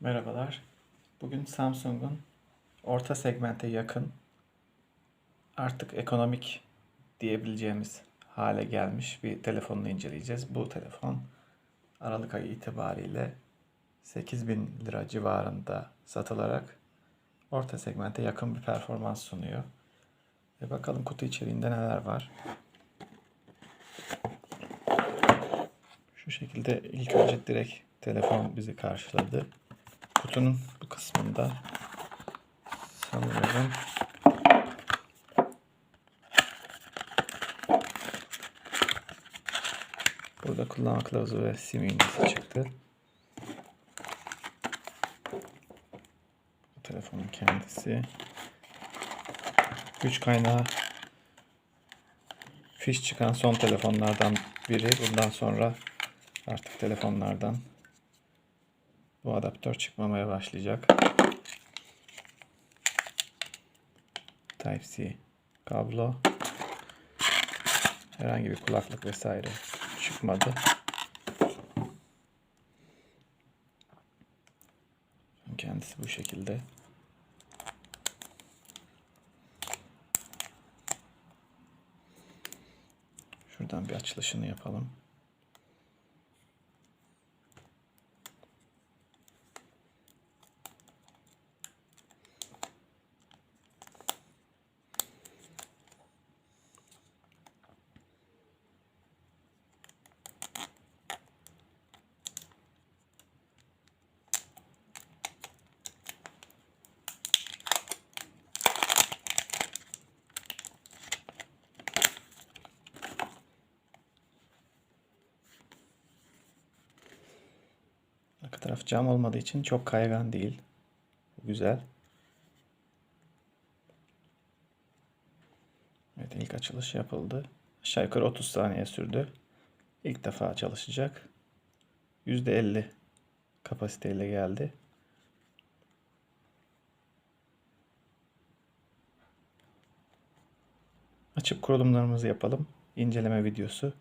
Merhabalar. Bugün Samsung'un orta segmente yakın artık ekonomik diyebileceğimiz hale gelmiş bir telefonunu inceleyeceğiz. Bu telefon Aralık ayı itibariyle 8000 lira civarında satılarak orta segmente yakın bir performans sunuyor. Ve bakalım kutu içeriğinde neler var. Şu şekilde ilk önce direkt telefon bizi karşıladı. Kutunun bu kısmında sanıyorum burada kullanma kılavuzu ve sim iğnesi çıktı. Bu telefonun kendisi. Güç kaynağı fiş çıkan son telefonlardan biri. Bundan sonra artık telefonlardan bu adaptör çıkmamaya başlayacak. Type-C kablo. Herhangi bir kulaklık vesaire çıkmadı. Kendisi bu şekilde. Şuradan bir açılışını yapalım. Arka taraf cam olmadığı için çok kaygan değil. Güzel. Evet ilk açılış yapıldı. Aşağı yukarı 30 saniye sürdü. İlk defa çalışacak. %50 kapasiteyle geldi. Açıp kurulumlarımızı yapalım. İnceleme videosu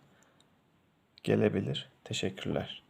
gelebilir. Teşekkürler.